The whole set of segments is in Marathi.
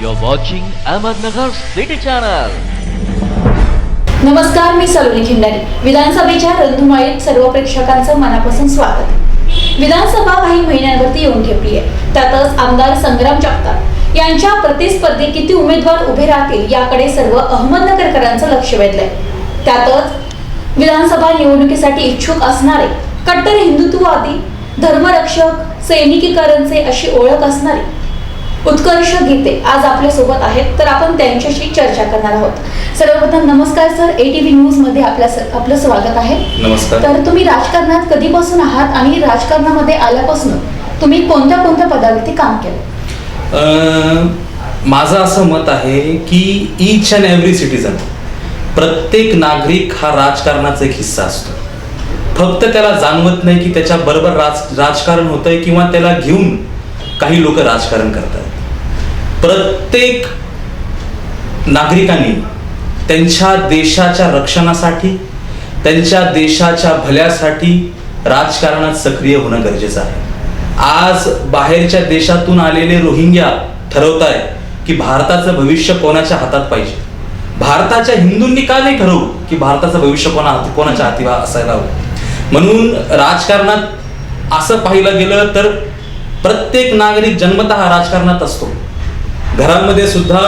You're watching Ahmednagar City Channel. नमस्कार मी सलोनी खिंडारी. विधानसभेच्या रंधुमाळीत सर्व प्रेक्षकांचं मनापासून स्वागत. विधानसभा काही महिन्यांवरती येऊन ठेपली आहे त्यातच आमदार संग्राम जगताप यांच्या प्रतिस्पर्धी किती उमेदवार उभे राहतील याकडे सर्व अहमदनगरकरांचं लक्ष वेधलंय. त्यातच विधानसभा निवडणुकीसाठी इच्छुक असणारे कट्टर हिंदुत्ववादी धर्मरक्षक सैनिकीकरणचे अशी ओळख असणारे उत्कर्ष गीते आज आपल्यासोबत आहेत. तर आपण त्यांच्याशी चर्चा करणार आहोत. सर्वप्रथम नमस्कार सर. एटीव्ही न्यूजमध्ये आपल्या आपलं स्वागत आहे. नमस्कार. तर तुम्ही राजकारणात कधीपासून आहात आणि राजकारणामध्ये आल्यापासून तुम्ही कोणत्या कोणत्या पदावरती काम केलं? अं, माझं असं मत आहे की इच अँड एव्हरी सिटीजन प्रत्येक नागरिक हा राजकारणाचा एक हिस्सा असतो. फक्त त्याला जाणवत नाही की त्याच्या बरोबर राज राजकारण होतंय किंवा त्याला घेऊन काही लोक राजकारण करतात. प्रत्येक नागरिकांनी त्यांच्या देशाच्या रक्षणासाठी त्यांच्या देशाच्या भल्यासाठी राजकारणात सक्रिय होणं गरजेचं आहे. आज बाहेरच्या देशातून आलेले रोहिंग्या ठरवत आहे की भारताचं भविष्य कोणाच्या हातात पाहिजे? भारताच्या हिंदूंनी का नाही ठरवू की भारताचं भविष्य कोणा कोणाच्या हाती असायला हवं? म्हणून राजकारणात असं पाहिलं गेलं तर प्रत्येक नागरिक जन्मतः राजकारणात असतो. घरांमध्ये सुद्धा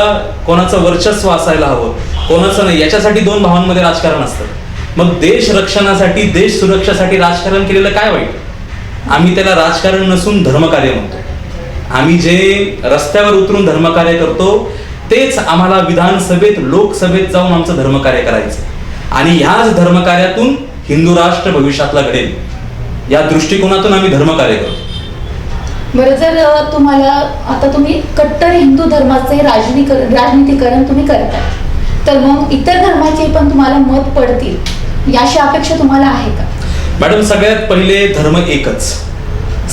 कोणाचं वर्चस्व असायला हवं कोणाचं नाही. याच्यासाठी दोन भावांमध्ये राजकारण असतं. मग देश रक्षणासाठी देश सुरक्षासाठी राजकारण केलेलं काय वाईट? आम्ही त्याला राजकारण नसून धर्मकार्य म्हणतो. आम्ही जे रस्त्यावर उतरून धर्मकार्य करतो तेच आम्हाला विधानसभेत लोकसभेत जाऊन आमचं धर्मकार्य करायचं. आणि ह्याच धर्मकार्यातून हिंदू राष्ट्र भविष्यातला घडेल. या दृष्टिकोनातून आम्ही धर्मकार्य करतो. बरं जर तुम्हाला आता तुम्ही कट्टर हिंदू धर्माचे राजनीकरण राजनीतीकरण तुम्ही करताय तर मग इतर धर्माचे पण तुम्हाला मत पडतील याशी अपेक्षा तुम्हाला आहे का? मॅडम सगळ्यात पहिले धर्म एकच.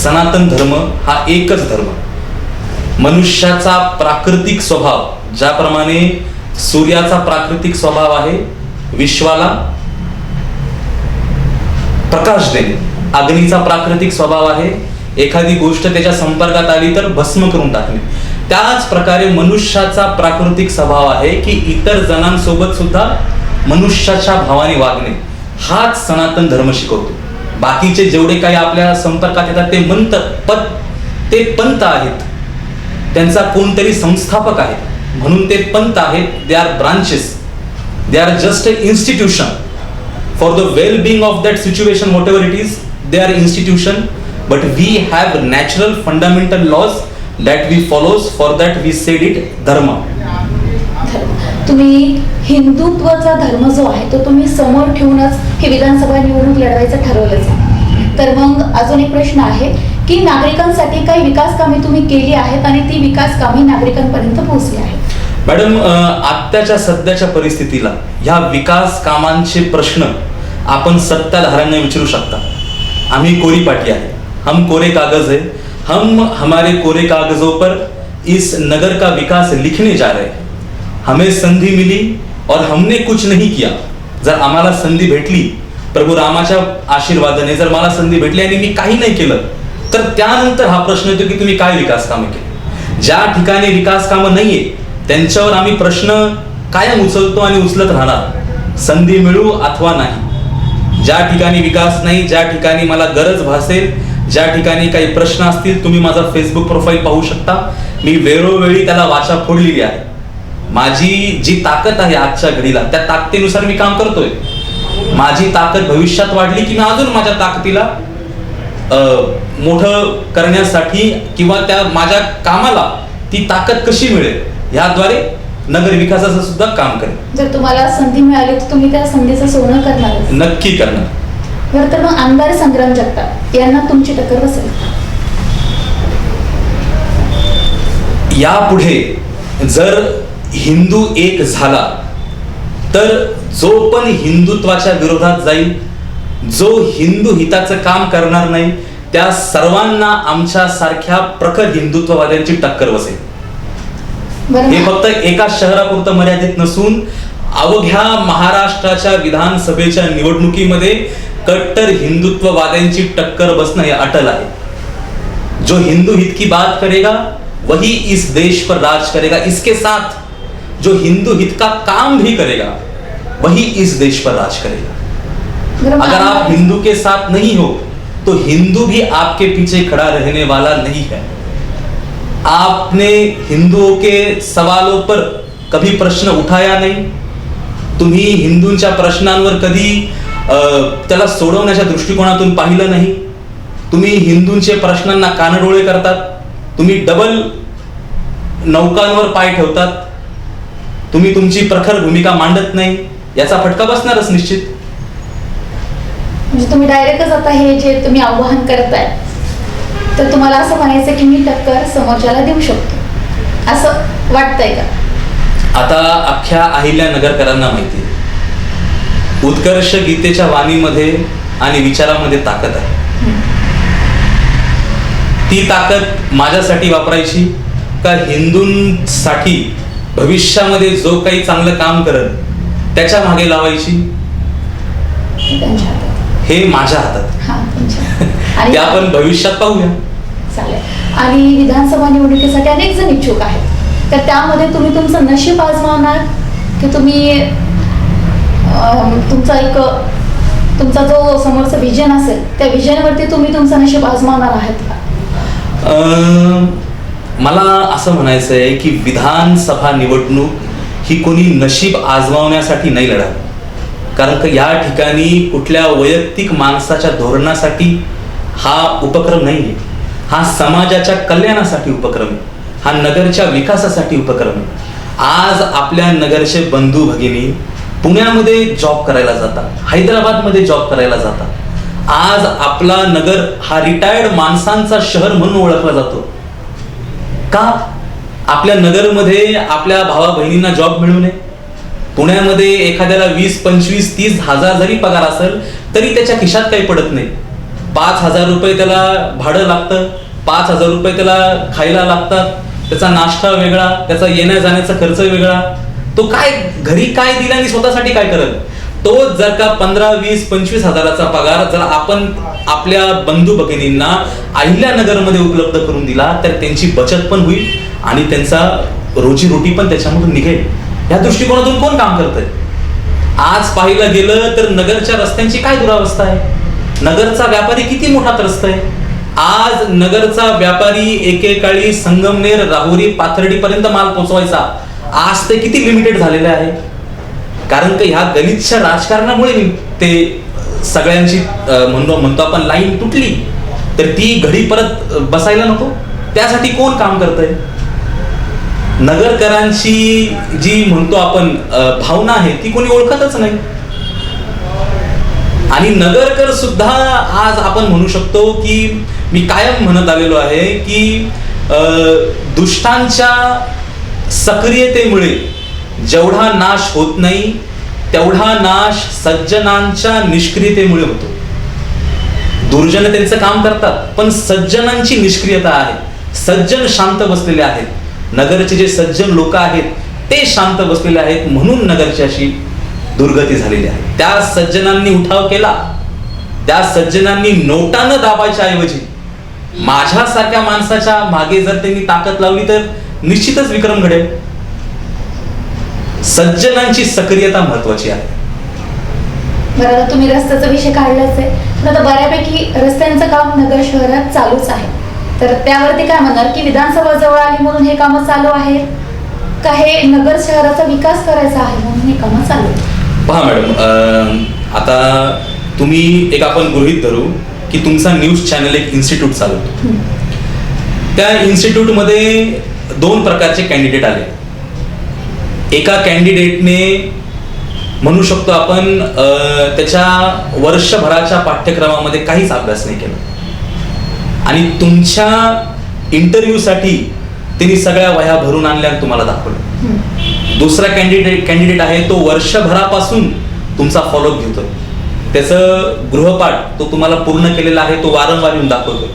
सनातन धर्म हा एकच धर्म. मनुष्याचा प्राकृतिक स्वभाव ज्याप्रमाणे सूर्याचा प्राकृतिक स्वभाव आहे विश्वाला प्रकाश देणे. अग्नीचा प्राकृतिक स्वभाव आहे एखादी गोष्ट त्याच्या संपर्कात आली तर भस्म करून टाकणे. त्याच प्रकारे मनुष्याचा प्राकृतिक स्वभाव आहे की इतर जणांसोबत सुद्धा मनुष्याच्या भावाने वागणे. हाच सनातन धर्म शिकवतो. बाकीचे जेवढे काही आपल्या संपर्कात येतात ते मंत पद ते पंत आहेत. त्यांचा कोणतरी संस्थापक आहे. म्हणून ते पंत आहेत. They are branches they are just a institution for the being of that situation whatever it is they are institution but we have natural fundamental laws that we follows. For that we said it dharma. धर्म. तुम्ही हिंदुत्वाचा धर्म जो आहे तो तुम्ही समोर ठेवूनच हे विधानसभा निवडणूक लढवायचं ठरवलंच आहे. तर मग अजून एक प्रश्न आहे की नागरिकांसाठी काही विकास कामे तुम्ही केली आहेत आणि ती विकास कामे नागरिकांपर्यंत पोहोचली आहेत. मॅडम आत्ताच्या सध्याच्या परिस्थितीला ह्या विकास कामांचे प्रश्न आपण सत्ताधाऱ्यांना विचारू शकता. आम्ही कोरी पाटी आहे. हम कोरे कागज है। हम हमारे कोरे कागजों पर इस नगर का विकास लिखने जा रहे हैं। हमें संधी मिली और हमने कुछ नहीं किया। जर आम्हाला संधी भेटली प्रभू रामाच्या आशीर्वादाने जर मला संधी भेटली आणि मी काही नाही केलं। तर त्यानंतर हा प्रश्न येतो की तुम्ही काय विकास कामं केली? ज्या ठिकाणी विकास कामं नाहीये त्यांच्यावर आम्ही प्रश्न कायम उचलतो आणि उचलत राहणार। संधी मिळू अथवा नाही। ज्या ठिकाणी विकास नाही ज्या ठिकाणी मला गरज भासेल ज्या ठिकाणी काही प्रश्न असतील तुम्ही माझा फेसबुक प्रोफाईल पाहू शकता. मी वेळोवेळी त्याला वाचा फोडलेली आहे. माझी जी ताकद आहे आजच्या घडीला त्या ताकदीनुसार मी काम करतोय. माझी ताकद भविष्यात वाढली की मी अजून माझ्या ताकदीला मोठं करण्यासाठी किंवा त्या माझ्या कामाला ती ताकद कशी मिळेल याद्वारे नगर विकासाचं सुद्धा काम करेल जर तुम्हाला संधी मिळाली तर तुम्ही त्या संधीचं सोनं करणार नक्की करणार. बरं तर मग आमदार संग्राम जगताप यांना तुमची टक्कर बसेल. यापुढे जर हिंदू एक झाला तर जो पण हिंदुत्वाच्या विरोधात जाईल जो हिंदू हिताचं काम करणार नाही त्या सर्वांना आमच्या सारख्या प्रखर हिंदुत्ववाद्यांची टक्कर बसेल. हे फक्त एका शहरापुरतं मर्यादित नसून अवघ्या महाराष्ट्राच्या विधानसभेच्या निवडणुकीमध्ये कट्टर हिंदुत्ववाद्यांची टक्कर बसना हे अटल आहे. जो हिंदू हित की बात करेगा वही इस देश पर राज करेगा. इसके साथ जो हिंदू हित का काम भी करेगा वही इस देश पर राज करेगा. अगर आप हिंदू के साथ नहीं हो तो हिंदू भी आपके पीछे खड़ा रहने वाला नहीं है. आपने हिंदुओं के सवालों पर कभी प्रश्न उठाया नाही? तुम्ही हिंदूंच्या प्रश्नांवर कधी अ, त्याला सोडवण्याच्या दृष्टिकोनातून पाहिलं नाही. तुम्ही हिंदूंचे प्रश्नांना कानडोळे करतात. तुम्ही डबल नौकांवर पाय ठेवतात. तुम्ही तुमची प्रखर भूमिका मांडत नाही. याचा फटका बसणारच निश्चित. म्हणजे तुम्ही डायरेक्टच आता हे जे तुम्ही आव्हान करताय तर तुम्हाला असं म्हणायचं की मी टक्कर समोरच्याला देऊ शकतो. असं वाटतंय का? आता अख्ख्या अहिल्या नगरकरांना माहिती आहे. उत्कर्ष गीतेच्या वाणीमध्ये आणि विचारामध्ये ताकद आहे. ती ताकद माझ्यासाठी वापरायची का हिंदूंसाठी भविष्यामध्ये जो काही चांगलं काम करत त्याच्यामागे लावायची? हे माझ्या हातात. हा ते आपण भविष्यात पाहूया. चालेल. आणि विधानसभा निवडणुकीसाठी अनेक जण इच्छुक आहेत. तर त्यामध्ये तुम्ही तुमचं नशीब आजमावणार की तुम्ही तुमचा एक तुमचा जो समोरचा विजन असेल त्या विजनवरती तुम्ही तुमचा नशीब आजमावणार आहात का? मला असं म्हणायचं आहे की विधानसभा निवडणूक ही कोणी नशीब आजमावण्यासाठी नाही लढत. कारण का या ठिकाणी कुठल्या वैयक्तिक माणसाच्या धोरणासाठी हा उपक्रम नाही आहे हा समाजाच्या कल्याणासाठी उपक्रम आहे. हा नगरच्या विकासासाठी उपक्रम आहे. आज आपल्या नगरचे बंधू भगिनी पुण्यामध्ये जॉब करायला जातात हैदराबादमध्ये जॉब करायला जातात. आज आपला नगर हा रिटायर्ड माणसांचा शहर म्हणून ओळखला जातो. का? आपल्या नगरमध्ये आपल्या भावा बहिणींना जॉब मिळू नये. पुण्यामध्ये एखाद्याला वीस पंचवीस तीस हजार जरी पगार असेल तरी त्याच्या खिशात काही पडत नाही. पाच हजार रुपये त्याला भाडं लागतं पाच हजार रुपये त्याला खायला लागतात त्याचा नाश्ता वेगळा त्याचा येण्या जाण्याचा खर्च वेगळा. तो काय घरी काय दिला आणि स्वतःसाठी काय करत? तो जर का पंधरा वीस पंचवीस हजाराचा पगार जर आपण आपल्या बंधू भगिनींना अहिल्यानगरमध्ये उपलब्ध करून दिला तर त्यांची बचत पण होईल आणि त्यांचा रोजीरोटी पण त्याच्यामधून निघेल. या दृष्टिकोनातून कोण काम करतंय? आज पाहिलं गेलं तर नगरच्या रस्त्यांची काय दुरावस्था आहे? नगरचा व्यापारी किती मोठा त्रस्त आहे? आज नगरचा व्यापारी एकेकाळी संगमनेर राहुरी पाथर्डी पर्यंत माल पोचवायचा. आज ते किती लिमिटेड झालेले आहे? कारण का ह्या गलितच्या राजकारणामुळे ते सगळ्यांची म्हणतो म्हणतो आपण लाईन तुटली. तर ती घडी परत बसायला नको. त्यासाठी कोण काम करतंय? नगरकरांची जी म्हणतो आपण भावना आहे ती कोणी ओळखतच नाही. आणि नगरकर सुद्धा आज आपण म्हणू शकतो की मी कायम म्हणत आलेलो आहे की दुष्टांच्या सक्रियतेमुळे जेवढा नाश होत नाही तेवढा नाश सज्जनांच्या निष्क्रियतेमुळे होतो. दुर्जन त्यांचं काम करतात पण सज्जनांची निष्क्रियता आहे. सज्जन शांत बसलेले आहेत. नगरचे जे सज्जन लोक आहेत ते शांत बसलेले आहेत म्हणून नगरची अशी दुर्गती झालेली आहे. त्या सज्जनांनी उठाव केला. त्या सज्जनांनी नोटानं दाबायच्या ऐवजी माझ्यासारख्या माणसाच्या मागे जर त्यांनी ताकद लावली तर निश्चितच विक्रम घडेल. सज्जनांची सक्रियता महत्वाची आहे. बरं आता तुम्ही रस्त्याचा विषय काढलाच आहे. पण आता बऱ्यापैकी रस्त्यांचं काम नगर शहरात चालूच आहे. तर त्यावरती काय म्हणणार की विधानसभा जवळ आली म्हणून हे कामं चालू आहेत? का हे नगर शहराचा विकास करायचा आहे म्हणून हे कामं चालू आहेत? पहा मॅडम अं, आता तुम्ही एक आपण गृहित धरू की तुमचा न्यूज चॅनल एक इन्स्टिट्यूट चालवतो. त्या इन्स्टिट्यूटमध्ये दोन प्रकारचे कॅन्डिडेट आले. एका कॅन्डिडेटने म्हणू शकतो आपण त्याच्या वर्षभराच्या पाठ्यक्रमामध्ये काहीच अभ्यास नाही केला. आणि तुमच्या इंटरव्ह्यूसाठी त्यांनी सगळ्या वह्या भरून आणल्या आणि तुम्हाला दाखवलं दुसरा कॅन्डिडेट कॅन्डिडेट आहे तो वर्षभरापासून तुमचा फॉलोअप घेतोय. त्याचं गृहपाठ तो तुम्हाला पूर्ण केलेला आहे तो वारंवार येऊन दाखवतोय.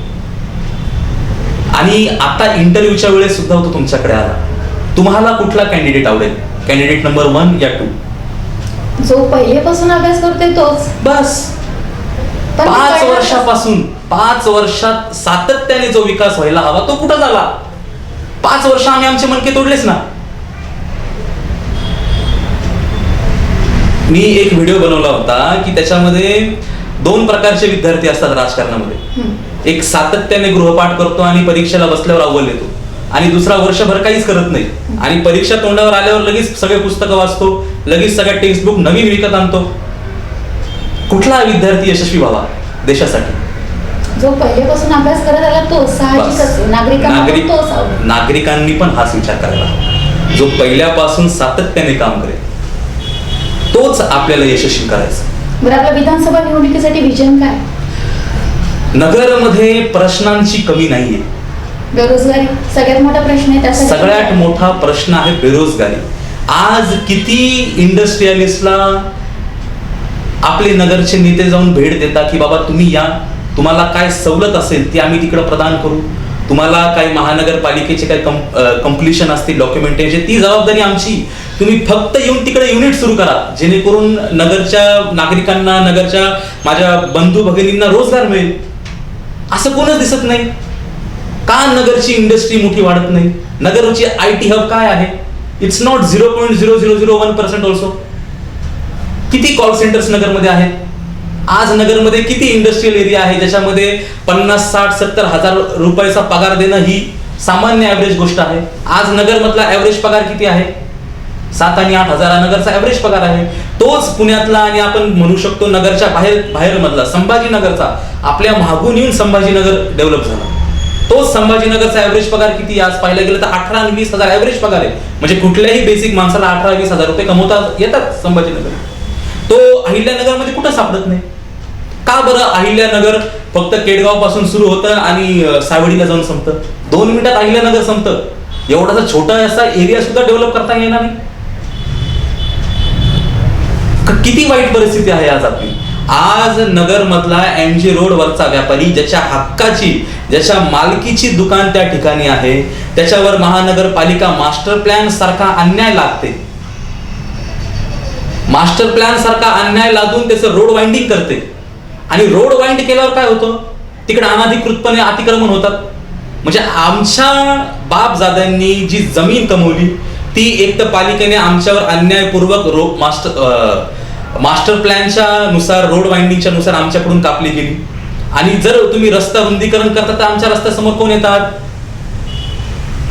आणि आता इंटरव्ह्यूच्या वेळेस सुद्धा तो तुमच्याकडे आला. तुम्हाला कुठला कॅन्डिडेट आवडेल? कॅन्डिडेट नंबर वन या टू जो पहिलेपासून अभ्यास करतोय तोच. बस. पाच वर्षापासून पाच वर्षात सातत्याने जो विकास व्हायला हवा तो कुठं झाला? पाच वर्ष आम्ही आमचे मनके तोडलेच ना. मी एक व्हिडिओ बनवला होता की त्याच्यामध्ये दोन प्रकारचे विद्यार्थी असतात राजकारणामध्ये. एक सातत्याने गृहपाठ करतो आणि परीक्षेला बसल्यावर अव्वल येतो. आणि दुसरा वर्षभर काहीच करत नाही. आणि परीक्षा तोंडावर आल्यावर लगेच सगळे पुस्तकं वाचतो लगेच सगळ्या टेक्स्टबुक नवीन विकत आणतो. कुठला विद्यार्थी यशस्वी व्हावा? देशासाठी. जो पहिल्यापासून अभ्यास करत आला तो नागरिक नागरिकांनी पण हाच विचार करायला. जो पहिल्यापासून सातत्याने काम करेल तोच आपल्याला यशस्वी करायचा. बरं आपल्या विधानसभा निवडणुकीसाठी विजन काय? नगरमध्ये प्रश्नांची कमी नाहीये. बेरोजगारी सगळ्यात मोठा प्रश्न आहे त्यासाठी. सगळ्यात मोठा प्रश्न आहे बेरोजगारी. आज किती इंडस्ट्रियलिस्टला आपले नगरचे नेते जाऊन भेट देतात की बाबा तुम्ही या. तुम्हाला काय सवलत असेल ती आम्ही तिकडे प्रदान करू. तुम्हाला काही महानगरपालिकेचे काही कम्प्लिशन असतील डॉक्युमेंटेशन ती जबाबदारी आमची. तुम्ही फक्त येऊन तिकडे युनिट सुरू करा. जेणेकरून नगरच्या नागरिकांना नगरच्या माझ्या बंधू भगिनींना रोजगार मिळेल. असं कोणच दिसत नाही. का नगरची इंडस्ट्री मोठी वाढत नाही? नगरची आय टी हब काय आहे? It's not zero point zero zero zero one percent also किती कॉल सेंटर्स नगरमध्ये आहेत? आज नगरमध्ये किती इंडस्ट्रियल एरिया आहे? ज्याच्यामध्ये पन्नास साठ सत्तर हजार रुपयाचा पगार देणं ही सामान्य ॲव्हरेज गोष्ट आहे. आज नगरमधला ॲव्हरेज पगार किती आहे? सात आणि आठ हजार नगरचा ॲव्हरेज पगार आहे. तोच पुण्यातला आणि आपण म्हणू शकतो नगरच्या बाहेर बाहेर मधला संभाजीनगरचा. आपल्या मागून येऊन संभाजीनगर डेव्हलप झाला. तोच संभाजीनगरचा ॲव्हरेज पगार किती? आज पाहायला गेलं तर अठरा आणि वीस हजार ॲव्हरेज पगार आहे. म्हणजे कुठल्याही बेसिक माणसाला अठरा वीस हजार रुपये कमवता येतात संभाजीनगर. तो अहिल्यानगरमध्ये कुठं सापडत नाही? का बरं अहिल्यानगर फक्त केडगावपासून सुरू होतं आणि सावडीला जाऊन संपतं? दोन मिनिटात अहिल्यानगर संपतं. एवढासा छोटा असा एरिया सुद्धा डेव्हलप करता येणार नाही क- किती वाईट परिस्थिती आहे आज आपली? आज नगर मधला एम जी रोड वरचा व्यापारी ज्याच्या हक्काची ज्याच्या मालकीची दुकान त्या ठिकाणी आहे त्याच्यावर महानगरपालिका मास्टर प्लॅन सारखा अन्याय लागते. मास्टर प्लॅन सारखा अन्याय लागून त्याचं रोड वाइंडिंग करते. आणि रोड वाइंड केल्यावर काय होतं? तिकडे अनाधिकृतपणे अतिक्रमण होतात. म्हणजे आमच्या बापजाद्यांनी जी जमीन कमवली ती एक तर पालिकेने आमच्यावर अन्यायपूर्वक रो मास्टर अं, मास्टर प्लॅनच्या नुसार रोड वाइंडिंगच्या नुसार आमच्याकडून कापली गेली. आणि जर तुम्ही रस्ता रुंदीकरण करता तर आमच्या रस्त्यासमोर कोण येतात?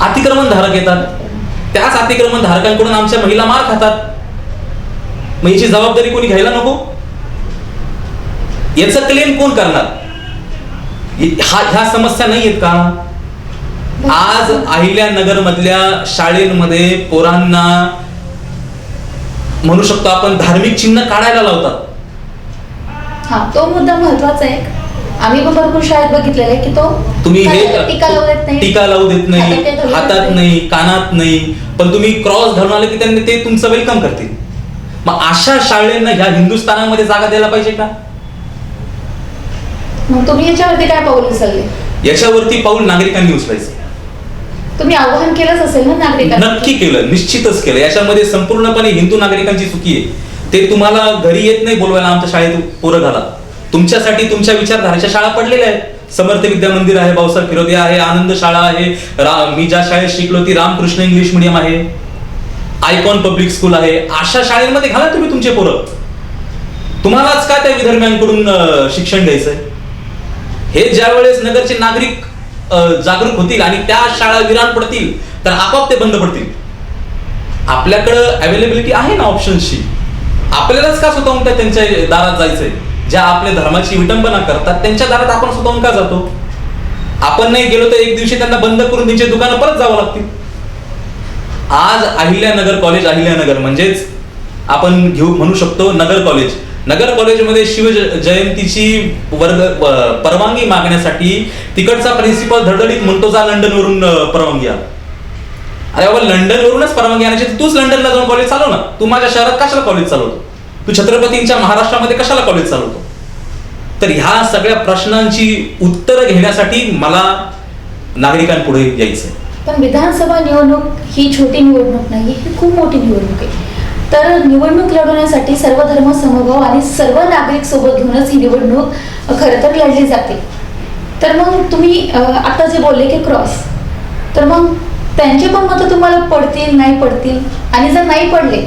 अतिक्रमण धारक येतात. त्याच अतिक्रमण धारकांकडून आमच्या महिला मार खातात. मग याची जबाबदारी कोणी घ्यायला नको? याचा क्लेम कोण करणार? हा ह्या समस्या नाही आहेत का? आज अहिल्यानगर मधल्या शाळेमध्ये पोरांना म्हणू शकतो आपण धार्मिक चिन्ह काढायला लावतात. हा तो मुद्दा महत्त्वाचा आहे आम्ही पण भरपूर शाळेत बघितलेला आहे की तो तुम्ही हे टीका लावू देत नाही. टीका लावू देत नाही हातात नाही कानात नाही. पण तुम्ही क्रॉस घालून आले की त्यांनी ते तुमचं वेलकम करतील. मग अशा शाळेंना ह्या हिंदुस्थानामध्ये जागा द्यायला पाहिजे का? मग तुम्ही याच्यावरती काय पाऊल उचलले? याच्यावरती पाऊल नागरिकांनी उचलायचं. तुम्ही आवाहन केलंच असेल ना नागरिकांना नक्की केलं निश्चितच केलं. याच्यामध्ये संपूर्णपणे हिंदू नागरिकांची चुकी आहे. ते तुम्हाला घरी येत नाही बोलवायला आमच्या शाळेत पोरं घाला. तुमच्यासाठी तुमच्या विचारधारेच्या शाळा पडलेल्या आहेत. समर्थ विद्या मंदिर आहे भाऊसाहेब फिरोदिया आहे आनंद शाळा आहे. मी ज्या शाळेत शिकलो ती रामकृष्ण इंग्लिश मिडियम आहे. आयकॉन पब्लिक स्कूल आहे. अशा शाळेमध्ये घाला तुम्ही तुमचे पोरं. तुम्हालाच काय त्या विधर्म्यांकडून शिक्षण घ्यायचंय हे ज्या वेळेस नगरचे नागरिक जागरूक होतील आणि त्या शाळा विरान पडतील तर आपोआप ते बंद पडतील. आपल्याकडं अवेलेबिलिटी आहे ना ऑप्शन्सची आपल्यालाच का स्वतःहून काय त्यांच्या दारात जायचंय? ज्या आपल्या धर्माची विटंबना करतात त्यांच्या दारात आपण स्वतःहून का जातो? आपण नाही गेलो तर एक दिवशी त्यांना बंद करून त्यांची दुकानं परत जावं लागतील. आज अहिल्यानगर कॉलेज अहिल्यानगर म्हणजेच आपण घेऊ म्हणू शकतो नगर कॉलेज नगर कॉलेजमध्ये शिव जयंतीची वर्ग परवानगी मागण्यासाठी तिकडचा प्रिन्सिपल धडधडीत म्हणतो जा लंडनवरून वरून परवानगी आला. अरे बाबा लंडनवरूनच परवानगी आणायची तूच लंडनला जाऊन कॉलेज चालव ना. तू माझ्या शहरात कशाला कॉलेज चालवतो? तू छत्रपतींच्या महाराष्ट्रामध्ये कशाला कॉलेज चालवतो? तर ह्या सगळ्या प्रश्नांची उत्तरं घेण्यासाठी मला नागरिकांपुढे यायचं पण विधानसभा निवडणूक ही छोटी निवडणूक नाही ही खूप मोठी निवडणूक आहे. तर निवडणूक लढवण्यासाठी सर्व धर्म समभाव आणि सर्व नागरिक सोबत घेऊनच ही निवडणूक अ, खरं तर लढली जाते. तर मग तुम्ही आता जे बोलले की क्रॉस तर मग त्यांचे पण मतं तुम्हाला पडतील नाही पडतील? आणि जर नाही पडले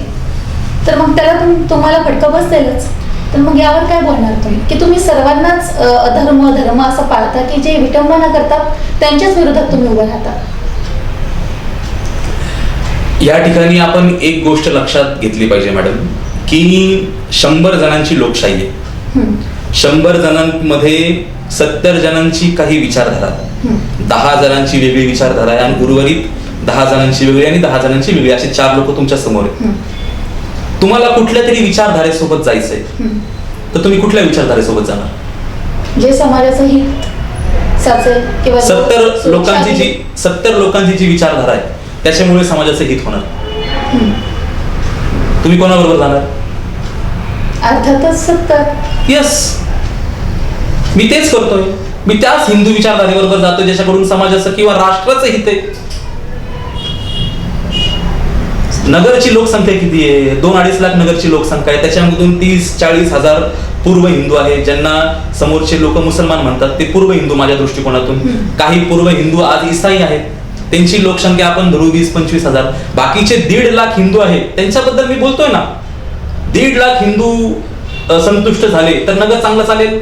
तर मग त्याला तुम तुम्हाला फटका बसेलच. तर मग यावर काय बोलणार तुम्ही? की तुम्ही सर्वांनाच अधर्म धर्म असं पाळता की जे विटंबना करतात त्यांच्याच विरोधात तुम्ही उभं राहता. या ठिकाणी आपण एक गोष्ट लक्षात घेतली पाहिजे मॅडम की शंभर जणांची लोकशाही आहे. शंभर जणांमध्ये सत्तर जणांची काही विचारधारा. दहा जणांची वेगळी विचारधारा आहे आणि उर्वरित दहा जणांची वेगळी आणि दहा जणांची वेगळी असे चार लोक तुमच्यासमोर आहेत. तुम्हाला कुठल्या तरी विचारधारेसोबत जायचंय. तर तुम्ही कुठल्या विचारधारेसोबत जाणार? जे समाजाचं हित सत्तर लोकांची जी. सत्तर लोकांची जी विचारधारा आहे त्याच्यामुळे समाजाचं हित होणार. तुम्ही कोणाबरोबर जाणार? अर्थातच सत्तर येस मी तेच करतोय. मी त्याच हिंदू विचारधारेबरोबर जातोय ज्याच्याकडून समाजाचं किंवा राष्ट्राचं हित आहे. नगरची लोकसंख्या किती आहे? दोन अडीच लाख नगरची लोकसंख्या आहे. त्याच्यामधून तीस चाळीस हजार पूर्व हिंदू आहे ज्यांना समोरचे लोक मुसलमान म्हणतात. ते पूर्व हिंदू माझ्या दृष्टिकोनातून. काही पूर्व हिंदू आज इसाई आहेत. त्यांची लोकसंख्या आपण धरू वीस पंचवीस हजार. बाकीचे दीड लाख हिंदू आहेत. त्यांच्याबद्दल मी बोलतोय ना. दीड लाख हिंदू संतुष्ट झाले तर नगर चांगलं चालेल.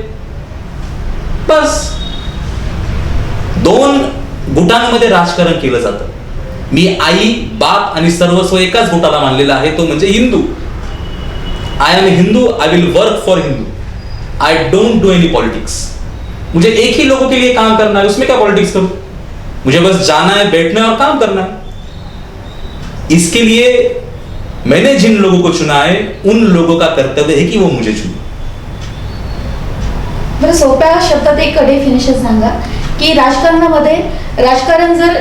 बस. दोन गुटांमध्ये राजकारण केलं जातं. मी आई बाप आणि सर्वस्व एकाच गुटाला मानलेला आहे. तो म्हणजे Hindu. I am Hindu I will work for Hindu I don't do any politics मुझे एक ही लोगों के लिए काम करना है उसमें क्या पॉलिटिक्स करूं? मुझे बस जाना है बैठना है और काम करना है। इसके लिए मैंने जिन लोगों को चुना है उन लोगों का कर्तव्य है कि वो मुझे चुने। बरं सोप्या शब्दात एक डेफिनेशन सांगा की राजकारणामध्ये राजकारण जर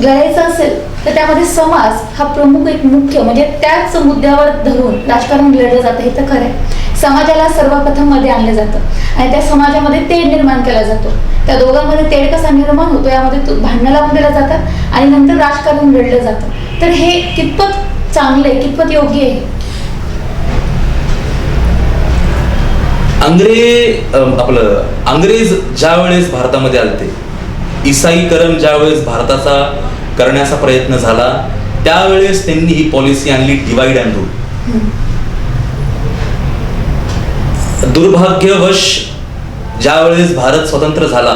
लढायचं असेल तर त्यामध्ये समाज हा प्रमुख एक मुख्य म्हणजे त्याच मुद्द्यावर धरून राजकारण लढलं जातं हे तर खरं आहे समाजाला सर्वप्रथममध्ये आणलं जातं. आणि त्या समाजामध्ये तेढ निर्माण केला जातो. त्या दोघांमध्ये तेढ कसा निर्माण होतो यामध्ये भांडणं लावून दिलं जातात आणि नंतर राजकारण लढलं जातं. तर हे कितपत चांगलं आहे कितपत योग्य आहे? अंग्रेज आपलं अंग्रेज ज्या वेळेस भारतामध्ये आलते इसाईकरण ज्या वेळेस भारताचा करण्याचा प्रयत्न झाला. त्यावेळेस त्यांनी ही पॉलिसी आणली डिवाइड अँड रूल दुर्भाग्यवश ज्यावेळेस भारत स्वतंत्र झाला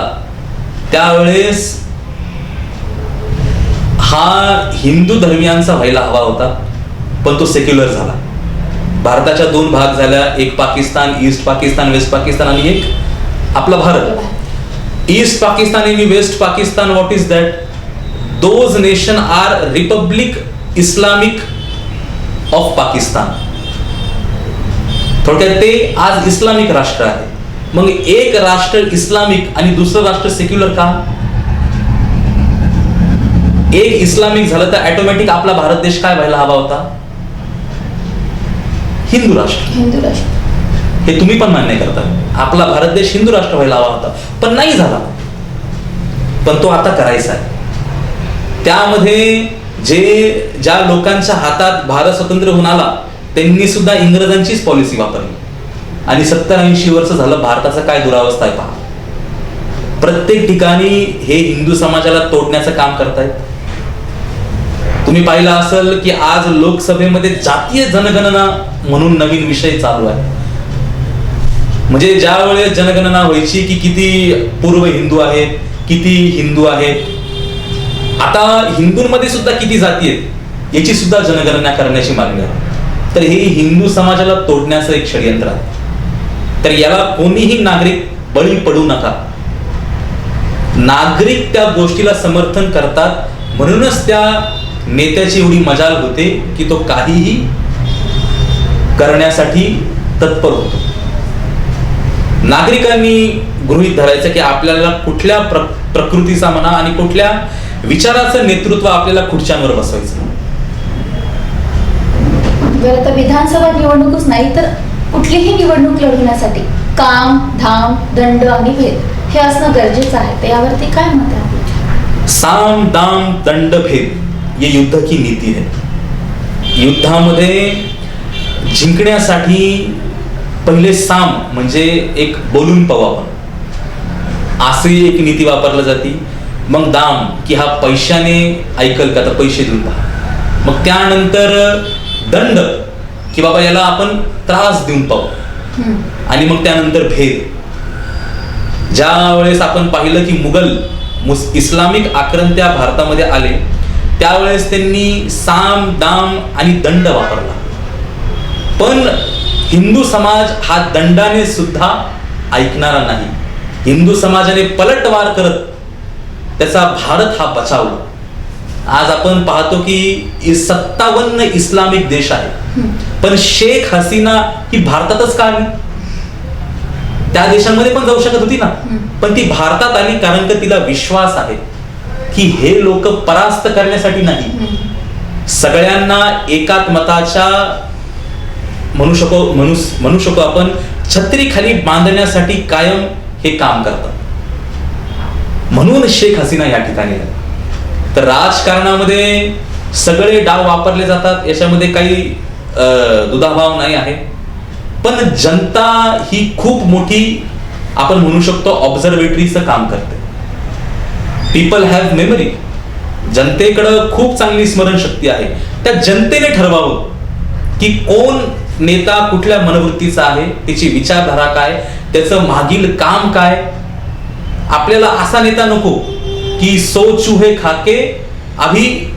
त्यावेळेस हा हिंदू धर्मियांचा व्हायला हवा होता पण तो सेक्युलर झाला. भारताच्या दोन भाग झाल्या एक पाकिस्तान ईस्ट पाकिस्तान वेस्ट पाकिस्तान आणि एक आपला भारत. ईस्ट पाकिस्तान आणि West Pakistan what is that those nation are Republic Islamic of Pakistan. थोडक्यात ते आज इस्लामिक राष्ट्र आहे. मग एक राष्ट्र इस्लामिक आणि दुसरं राष्ट्र सेक्युलर का? एक इस्लामिक झालं तर ऑटोमॅटिक आपला भारत देश काय व्हायला हवा होता? हिंदू राष्ट्र. हिंदू राष्ट्र. हे तुम्ही पण मान्य करता. आपला भारत देश हिंदू राष्ट्र व्हायला हवा होता. पण नाही झाला. पण तो आता करायचा आहे. त्यामध्ये जे ज्या लोकांच्या हातात भारत स्वतंत्र होऊन आला त्यांनी सुद्धा इंग्रजांचीच पॉलिसी वापरली. आणि सत्तर ऐंशी वर्ष झालं भारताचा काय दुरावस्था आहे पहा. प्रत्येक ठिकाणी हे हिंदू समाजाला तोडण्याचं काम करतायत. तुम्ही पाहिलं असेल की आज लोकसभेमध्ये जातीय जनगणना म्हणून नवीन विषय चालू आहे. म्हणजे ज्या वेळेस जनगणना व्हायची की किती पूर्व हिंदू आहेत किती हिंदू आहेत आता हिंदूंमध्ये सुद्धा किती जाती आहेत याची सुद्धा जनगणना करण्याची मागणी आहे. तर हे हिंदू समाजाला तोडण्याचं एक षडयंत्र आहे. तर याला कोणीही नागरिक बळी पडू नका. नागरिक त्या गोष्टीला समर्थन करतात म्हणूनच त्या नेत्याची एवढी मजाल होते की तो काहीही करण्यासाठी तत्पर होतो. नागरिकांनी गृहित धरायचं की आपल्याला कुठल्या प्र प्रकृतीचा म्हणा आणि कुठल्या विचाराचं नेतृत्व आपल्याला खुर्च्यांवर बसवायचं. बरं तर विधानसभा निवडणूकच नाही तर कुठलीही निवडणूक लढवण्यासाठी काम धाम दंड आणि भेद हे असणं गरजेचं आहे. तर यावरती काय मत आहे? साम दाम दंड भेद ये युद्ध की नीती है युद्धामध्ये जिंकण्यासाठी पहिले साम म्हणजे एक बोलून आपण. अशी एक नीती वापरली जाते. मग दाम की हा पैशाने ऐकल का? तर पैसे देऊन पहा. मग त्यानंतर दंड की बाबा याला आपण त्रास देऊन पाहू. आणि मग त्यानंतर भेद. ज्या वेळेस आपण पाहिलं की मुघल मुस इस्लामिक आक्रंत्या भारतामध्ये आले त्यावेळेस त्यांनी साम दाम आणि दंड वापरला. पण हिंदू समाज हा दंडाने सुद्धा ऐकणारा नाही. हिंदू समाजाने पलटवार करत त्याचा भारत हा बचावला आज आपण पाहतो की सत्तावन्न इस्लामिक देश आहे पण शेख हसीना ही भारतातच का आली? त्या देशांमध्ये पण जाऊ शकत होती ना. पण ती भारतात आली कारण का तिला विश्वास आहे की हे लोक परास्त करण्यासाठी नाही. सगळ्यांना एकात्मताच्या म्हणू शकतो म्हणू म्हणू शकतो आपण छत्री खाली बांधण्यासाठी कायम हे काम करतात. म्हणून शेख हसीना या ठिकाणी तर राजकारणामध्ये सगळे डाव वापरले जातात याच्यामध्ये काही दुधाभाव नाही आहे. पण जनता ही खूप मोठी आपण म्हणू शकतो ऑब्झर्वेटरीचं काम करते. पीपल हॅव मेमरी जनतेकडं खूप चांगली स्मरणशक्ती आहे. त्या जनतेने ठरवावं की कोण नेता कुठल्या मनवृत्तीचा आहे त्याची विचारधारा काय त्याचं मागील काम काय आपल्याला असा नेता नको की सो चूहे खाके अभी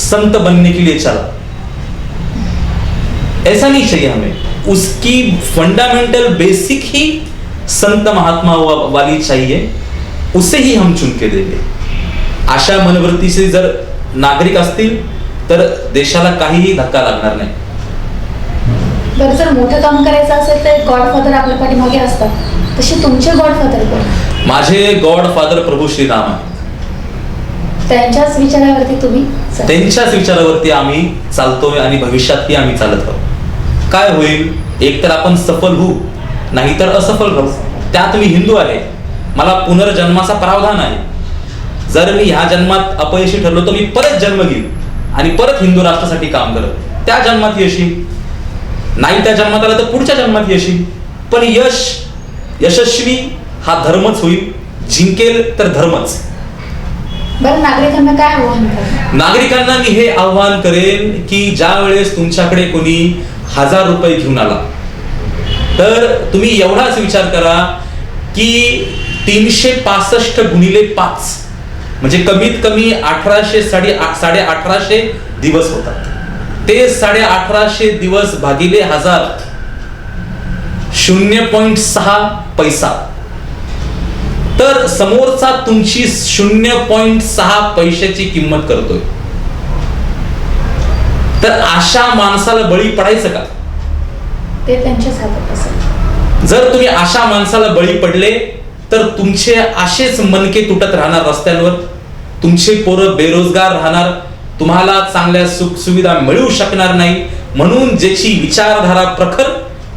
संत बनने के लिए चला. ऐसा नहीं चाहिए हमें. उसकी फंडामेंटल बेसिक ही संत महात्मा वाली चाहिए. उसे ही हम चुन के देंगे. अशा मनवृत्तीचे जर नागरिक असतील तर देशाला काहीही धक्का लागणार नाही. बरं जर मोठं काम करायचं असेल तर गॉडफादर आपल्या पाठीमागे असतात. तसे तुमचे गॉडफादर कोण? माझे गॉड फादर प्रभू श्रीराम आहे त्यांच्याच विचारावरती तुम्ही. त्यांच्याच विचारावरती आम्ही चालतोय आणि भविष्यातही आम्ही चालत आहोत. काय होईल? एक तर आपण सफल होऊ नाहीतर असफल राहू. त्यात मी हिंदू आहे. मला पुनर्जन्माचा प्रावधान आहे. जर मी ह्या जन्मात अपयशी ठरलो तर मी परत जन्म घेईन आणि परत हिंदू राष्ट्रासाठी काम करत. त्या जन्मात यश येईल. नाही त्या जन्मात आलं तर पुढच्या जन्मात यश येईल. पण यश यशस्वी हा धर्मच होईल. जिंकेल तर धर्मच. बरं नागरिकांना काय आव्हान करा? नागरिकांना मी हे आव्हान करेन की ज्या वेळेस तुमच्याकडे कोणी हजार रुपये घेऊन आला तर तुम्ही एवढाच विचार करा की तीनशे पासष्ट गुणिले पाच म्हणजे कमीत कमी अठराशे साडे साडे अठराशे दिवस होतात. ते साडे अठराशे दिवस भागिले हजार शून्य पॉइंट सहा पैसा. तर समोरचा तुमची शून्य पॉइंट सहा पैशाची किंमत करतोय. तर अशा माणसाला बळी पडायचं का? ते त्यांच्याच हातात असेल. जर तुम्ही अशा माणसाला बळी पडले तर तुमचे असेच मनके तुटत राहणार रस्त्यांवर. तुमचे पोरं बेरोजगार राहणार. तुम्हाला चांगल्या सुख सुविधा मिळू शकणार नाही. म्हणून ज्याची विचारधारा प्रखर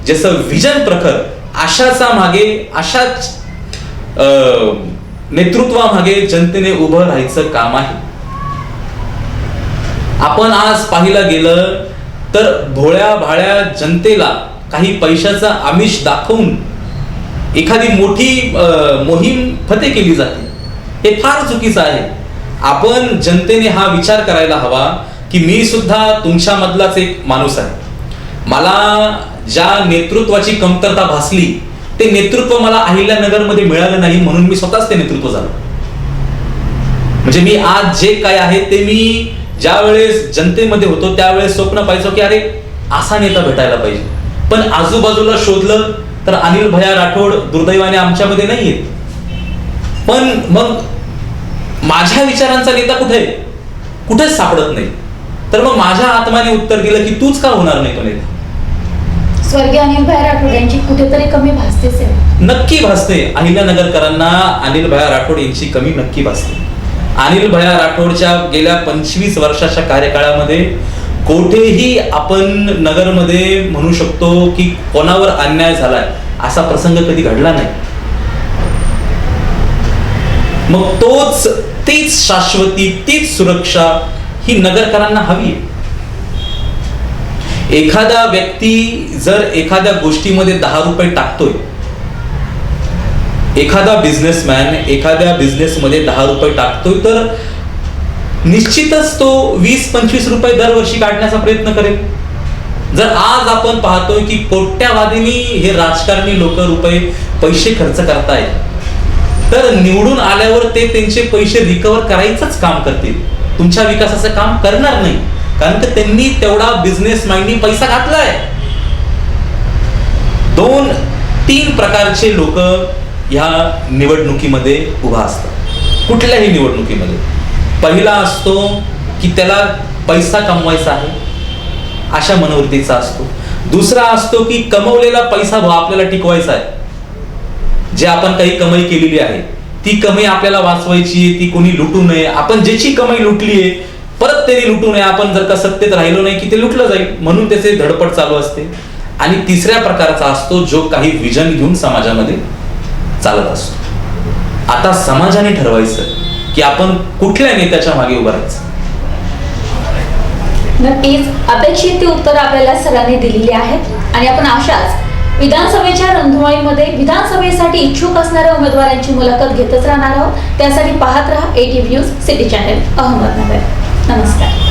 ज्याचं विजन प्रखर अशाचा मागे अशाच नेतृत्वामागे जनतेने उभं राहायचं काम आहे. आपण आज पाहिलं गेलं तर भोळ्या भाळ्या जनतेला काही पैशाचा आमिष दाखवून एखादी मोठी मोहीम फते केली जाते. हे फार चुकीचं आहे. आपण जनतेने हा विचार करायला हवा की मी सुद्धा तुमच्यामधलाच एक माणूस आहे. मला ज्या नेतृत्वाची कमतरता भासली ते नेतृत्व मला अहिल्यानगरमध्ये मिळालं नाही म्हणून मी स्वतःच ते नेतृत्व झालो. म्हणजे मी आज जे काय आहे ते मी ज्या वेळेस जनतेमध्ये होतो त्यावेळेस स्वप्न पाहिजे की अरे असा नेता भेटायला पाहिजे. पण आजूबाजूला शोधलं तर अनिल भया राठोड दुर्दैवाने आमच्यामध्ये नाही आहेत पण मग माझ्या विचारांचा नेता कुठे आहे? कुठेच सापडत नाही. तर मग माझ्या आत्माने उत्तर दिलं की तूच का होणार नाही तो नेता? स्वर्गीय अनिल भाई राठोड यांची कुठेतरी कमी भासतेच आहे. नक्की भासते. अहिल्यानगरकरांना अनिल भया राठोड यांची कमी नक्की भासते. अनिल भया राठोडच्या गेल्या पंचवीस वर्षाच्या कार्यकाळामध्ये कोठेही आपण नगरमध्ये म्हणू शकतो की कोणावर अन्याय झालाय असा प्रसंग कधी घडला नाही. मग तोच तीच शाश्वती तीच सुरक्षा ही नगरकरांना हवी आहे. एखादा व्यक्ती जर एखाद्या गोष्टीमध्ये दहा रुपये टाकतोय एखादा बिझनेसमॅन एखाद्या बिझनेसमध्ये दहा रुपये टाकतोय तर निश्चितच तो वीस पंचवीस रुपये दरवर्षी काढण्याचा प्रयत्न करेल. जर आज आपण पाहतोय की कोट्यावादिनी हे राजकारणी लोक रुपये पैसे खर्च करतायत तर निवडून आल्यावर ते त्यांचे पैसे रिकवर करायचंच काम करतील. तुमच्या विकासाचं काम करणार नाही. कारण की त्यांनी तेवढा बिझनेस माइंडनी पैसा घातलाय. दोन तीन प्रकारचे लोक ह्या निवडणुकीमध्ये उभा असतात. कुठल्याही निवडणुकीमध्ये. पहिला असतो की त्याला पैसा कमवायचा आहे अशा मनोवृत्तीचा असतो. दुसरा असतो की कमवलेला पैसा भाव आपल्याला टिकवायचा आहे. जे आपण काही कमाई केलेली आहे ती कमाई आपल्याला वाचवायची आहे ती कोणी लुटू नये. आपण ज्याची कमाई लुटली आहे परत त्यांनी लुटू नये. आपण जर का सत्तेत राहिलो नाही की ते लुटलं जाईल. म्हणून त्याचे धडपड चालू असते. आणि तिसऱ्या प्रकारचा असतो जो काही विजन घेऊन समाजामध्ये चालत असतो. आता समाजाने ठरवायचं की आपण कुठल्या नेत्याच्या मागे उभं राहायचं. नक्कीच. अपेक्षित ती उत्तर आपल्याला सगळ्यांनी दिलेली आहेत. आणि आपण अशाच विधानसभेच्या रंधुमाळीमध्ये विधानसभेसाठी इच्छुक असणाऱ्या उमेदवारांची मुलाखत घेतच राहणार आहोत. त्यासाठी पाहत राहा AT News City channel Ahmednagar. नमस्कार